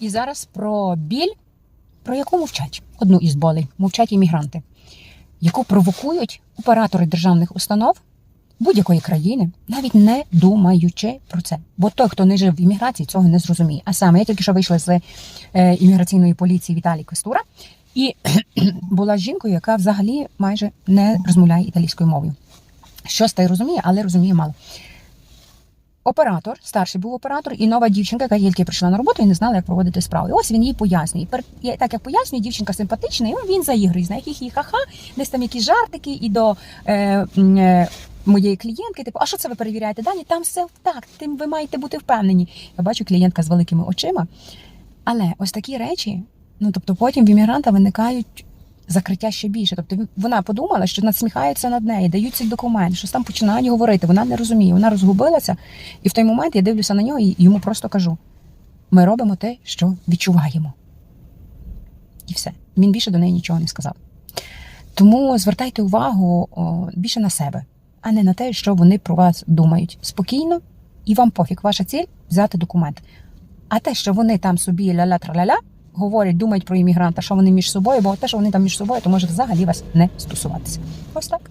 І зараз про біль, про яку мовчать одну із болей, мовчать іммігранти, яку провокують оператори державних установ будь-якої країни, навіть не думаючи про це. Бо той, хто не жив в імміграції, цього не зрозуміє. А саме я тільки що вийшла з е, імміграційної поліції Віталій Квестура, і була жінкою, яка взагалі майже не розмовляє італійською мовою. Щось та й розуміє, але розуміє мало. Оператор, старший був оператор, і нова дівчинка, яка тільки прийшла на роботу і не знала, як проводити справу. І ось він їй пояснює. Пер- Так як пояснює, дівчинка симпатична, і він заігрує, знає, яких їй ха-ха, десь там якісь жартики, і до е, е, моєї клієнтки, типу, а що це ви перевіряєте? Дані, там все так, тим ви маєте бути впевнені. Я бачу клієнтка з великими очима. Але ось такі речі, ну тобто потім в іммігранта виникають закриття ще більше. Тобто вона подумала, що надсміхаються над нею, дають цей документ, щось там починають говорити. Вона не розуміє, вона розгубилася. І в той момент я дивлюся на нього і йому просто кажу: ми робимо те, що відчуваємо. І все. Він більше до неї нічого не сказав. Тому звертайте увагу більше на себе, а не на те, що вони про вас думають. Спокійно і вам пофіг. Ваша ціль взяти документ. А те, що вони там собі ля-ля траля-ля, говорять, думають про іммігранта, що вони між собою, бо те, що вони там між собою, то може взагалі вас не стосуватися. Ось так.